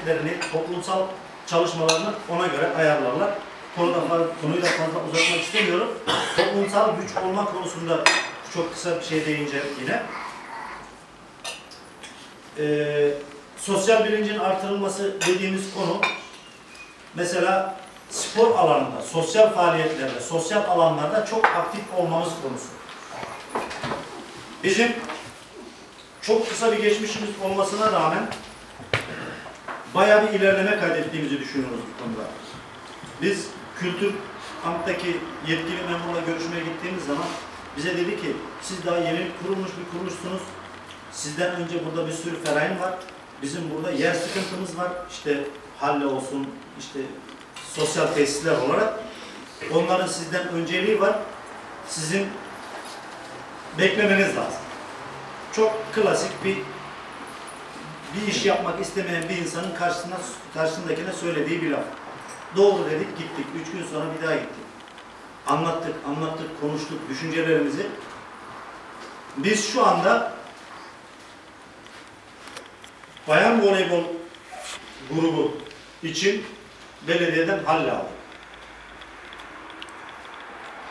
faaliyetlerini, toplumsal çalışmalarını ona göre ayarlarlar. Konuda konuyu da fazla uzatmak istemiyorum. Toplumsal güç olma konusunda çok kısa bir şey değineceğim yine. Ee, sosyal bilincin artırılması dediğimiz konu mesela spor alanında, sosyal faaliyetlerde, sosyal alanlarda çok aktif olmamız konusu. Bizim çok kısa bir geçmişimiz olmasına rağmen bayağı bir ilerleme kaydettiğimizi düşünüyoruz bu konuda. Biz kültür kamptaki yetkili memurla görüşmeye gittiğimiz zaman bize dedi ki siz daha yeni kurulmuş bir kuruluşsunuz. Sizden önce burada bir sürü ferayin var. Bizim burada yer sıkıntımız var. İşte halle olsun, işte sosyal tesisler olarak. Onların sizden önceliği var. Sizin beklemeniz lazım. Çok klasik bir bir iş yapmak istemeyen bir insanın karşısına karşısındakine söylediği bir laf. Doğru dedik, gittik. Üç gün sonra bir daha gittik. Anlattık, anlattık, konuştuk düşüncelerimizi. Biz şu anda bayan voleybol grubu için belediyeden halle aldık.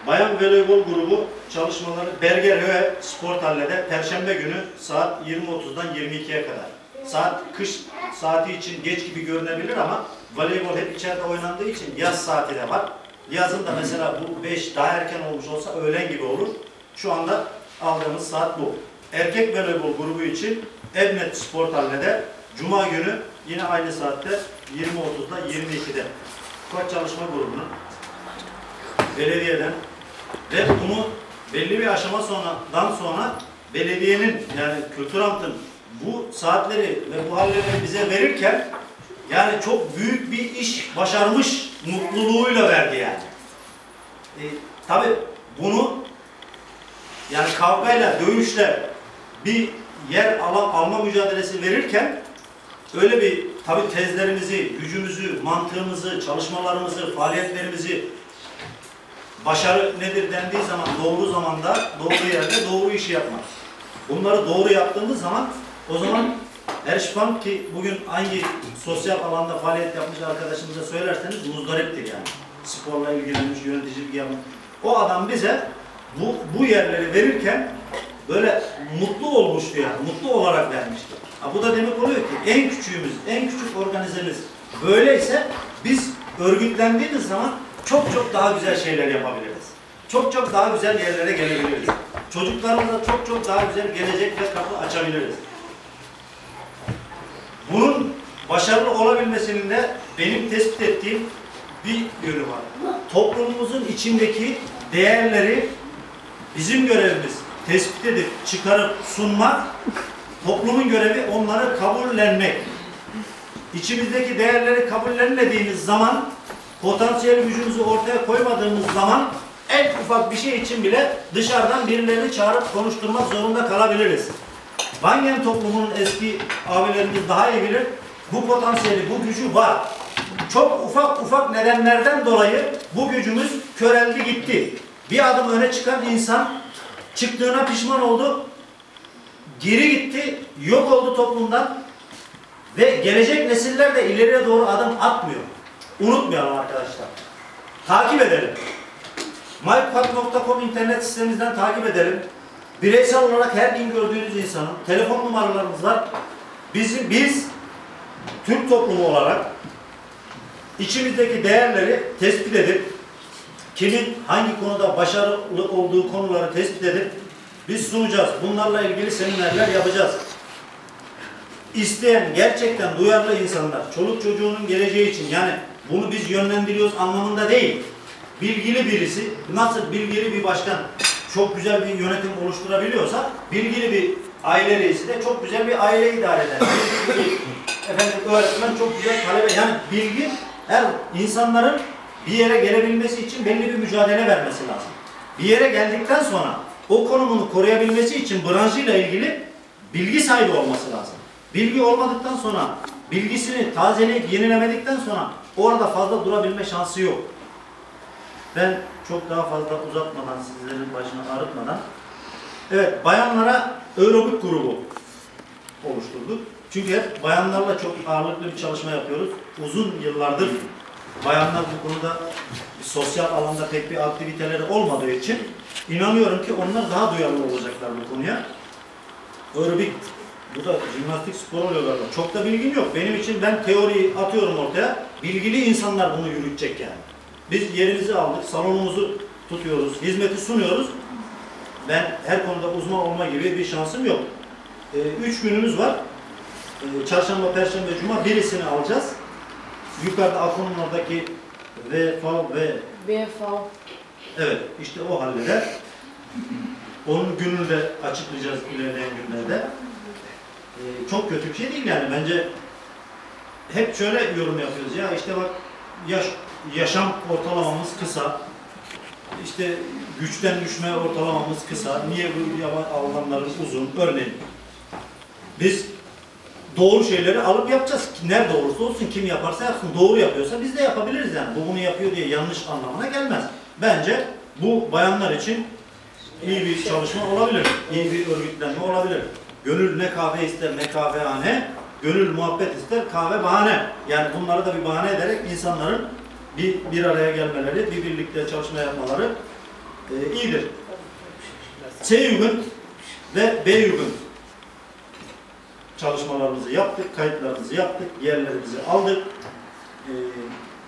Bayan voleybol grubu çalışmaları Bergerhöhe Sport Halle'de Perşembe günü saat 20.30'dan 22'ye kadar. Saat kış saati için geç gibi görünebilir ama voleybol hep içeride oynandığı için yaz saati de var. Yazın da mesela bu 5 daha erken olmuş olsa öğlen gibi olur. Şu anda aldığımız saat bu. Erkek voleybol grubu için Ebnet Sport Halle'de Cuma günü yine aynı saatte 20.30'da 22'de Koç Çalışma Grubu'nun belediyeden ve bunu belli bir aşama sonradan sonra belediyenin yani Kültür Amt'ın bu saatleri ve bu halleri bize verirken yani çok büyük bir iş başarmış mutluluğuyla verdi yani. E, Tabi bunu yani kavgayla, dövüşle bir yer ala, alma mücadelesi verirken öyle bir tabi tezlerimizi, gücümüzü, mantığımızı, çalışmalarımızı, faaliyetlerimizi başarı nedir dendiği zaman doğru zamanda, doğru yerde doğru işi yapmak. Bunları doğru yaptığımız zaman o zaman Erşbank ki bugün hangi sosyal alanda faaliyet yapmış arkadaşımıza söylerseniz muzdariptir yani. Sporla ilgilenmiş, yöneticilik yapmış. O adam bize bu, bu yerleri verirken böyle mutlu olmuştu yani. Mutlu olarak vermişti. Ha, bu da demek oluyor ki en küçüğümüz, en küçük organizemiz böyleyse biz örgütlendiğimiz zaman çok çok daha güzel şeyler yapabiliriz. Çok çok daha güzel yerlere gelebiliriz. Çocuklarımıza çok çok daha güzel gelecek ve kapı açabiliriz. Bunun başarılı olabilmesinin de benim tespit ettiğim bir yönü var. Toplumumuzun içindeki değerleri bizim görevimiz tespit edip çıkarıp sunmak, toplumun görevi onları kabullenmek. İçimizdeki değerleri kabullenmediğimiz zaman, potansiyel gücümüzü ortaya koymadığımız zaman en ufak bir şey için bile dışarıdan birilerini çağırıp konuşturmak zorunda kalabiliriz. Bangen toplumunun eski abilerimiz daha iyi bilir. Bu potansiyeli, bu gücü var. Çok ufak ufak nedenlerden dolayı bu gücümüz köreldi gitti. Bir adım öne çıkan insan çıktığına pişman oldu. Geri gitti, yok oldu toplumdan. Ve gelecek nesiller de ileriye doğru adım atmıyor. Unutmayalım arkadaşlar. Takip edelim. mypub.com internet sitemizden takip edelim. Bireysel olarak her gün gördüğünüz insanın telefon numaralarımız var. Bizim, biz Türk toplumu olarak içimizdeki değerleri tespit edip kimin hangi konuda başarılı olduğu konuları tespit edip biz sunacağız. Bunlarla ilgili seminerler yapacağız. İsteyen gerçekten duyarlı insanlar, çoluk çocuğunun geleceği için yani bunu biz yönlendiriyoruz anlamında değil. Bilgili birisi, nasıl bilgili bir başkan çok güzel bir yönetim oluşturabiliyorsa bilgili bir aile reisi de çok güzel bir aile idare eder. Efendim öğretmen çok güzel talebe. Yani bilgi her insanların bir yere gelebilmesi için belli bir mücadele vermesi lazım. Bir yere geldikten sonra o konumunu koruyabilmesi için branşıyla ilgili bilgi sahibi olması lazım. Bilgi olmadıktan sonra, bilgisini tazeleyip yenilemedikten sonra orada fazla durabilme şansı yok. Ben çok daha fazla uzatmadan, sizlerin başını ağrıtmadan Evet, bayanlara aerobik grubu oluşturduk. Çünkü hep bayanlarla çok ağırlıklı bir çalışma yapıyoruz. Uzun yıllardır bayanlar bu konuda sosyal alanda pek bir aktiviteleri olmadığı için inanıyorum ki onlar daha duyarlı olacaklar bu konuya. Aerobik, bu da jimnastik spor oluyor galiba. Çok da bilgim yok. Benim için ben teoriyi atıyorum ortaya. Bilgili insanlar bunu yürütecek yani. Biz yerimizi aldık, salonumuzu tutuyoruz, hizmeti sunuyoruz. Ben her konuda uzman olma gibi bir şansım yok. Ee, üç günümüz var. Ee, çarşamba, perşembe, cuma birisini alacağız. Yukarıda Afon'un oradaki VF ve BFV. evet işte o halleder. Onun gününü de açıklayacağız ilerleyen günlerde. Ee, çok kötü bir şey değil yani bence hep şöyle yorum yapıyoruz ya işte bak yaş, yaşam ortalamamız kısa işte güçten düşme ortalamamız kısa niye bu yaban uzun örneğin biz doğru şeyleri alıp yapacağız. Nerede olursa olsun kim yaparsa yapsın. Doğru yapıyorsa biz de yapabiliriz yani. Bu bunu yapıyor diye yanlış anlamına gelmez. Bence bu bayanlar için iyi bir çalışma olabilir. İyi bir örgütlenme olabilir. Gönül ne kahve ister ne kahvehane, gönül muhabbet ister kahve bahane. Yani bunları da bir bahane ederek insanların bir, bir araya gelmeleri, bir birlikte çalışma yapmaları e, iyidir. S-Jugend ve B-Jugend çalışmalarımızı yaptık, kayıtlarımızı yaptık, yerlerimizi aldık. Ee,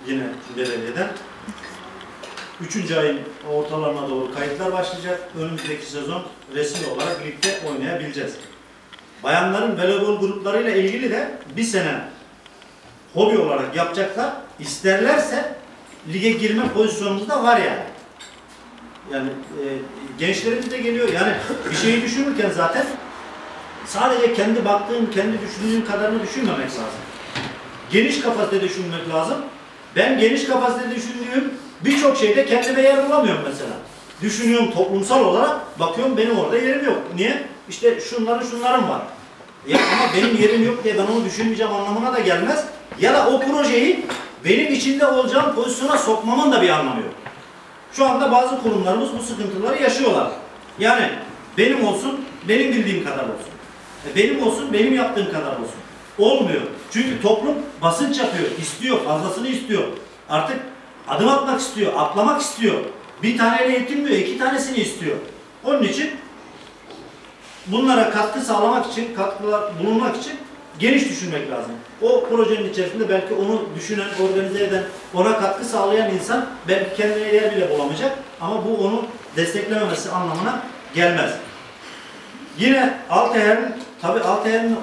yine belediyeden. Üçüncü ayın ortalarına doğru kayıtlar başlayacak. Önümüzdeki sezon resmi olarak ligde oynayabileceğiz. Bayanların voleybol gruplarıyla ilgili de bir sene hobi olarak yapacaklar. İsterlerse lige girme pozisyonumuz da var yani. Yani e, gençlerimiz de geliyor. Yani bir şeyi düşünürken zaten sadece kendi baktığın, kendi düşündüğün kadarını düşünmemek lazım. Geniş kapasite düşünmek lazım. Ben geniş kapasite düşündüğüm birçok şeyde kendime yer bulamıyorum mesela. Düşünüyorum toplumsal olarak, bakıyorum benim orada yerim yok. Niye? İşte şunların şunların var. Ya ama benim yerim yok diye ben onu düşünmeyeceğim anlamına da gelmez. Ya da o projeyi benim içinde olacağım pozisyona sokmamın da bir anlamı yok. Şu anda bazı kurumlarımız bu sıkıntıları yaşıyorlar. Yani benim olsun, benim bildiğim kadar olsun. E, Benim olsun, benim yaptığım kadar olsun. Olmuyor. Çünkü toplum basınç yapıyor, istiyor, fazlasını istiyor. Artık adım atmak istiyor, atlamak istiyor. Bir taneyle yetinmiyor, iki tanesini istiyor. Onun için bunlara katkı sağlamak için, katkılar bulunmak için geniş düşünmek lazım. O projenin içerisinde belki onu düşünen, organize eden, ona katkı sağlayan insan belki kendine yer bile bulamayacak ama bu onu desteklememesi anlamına gelmez. Yine Alteher'in, tabi Alteher'in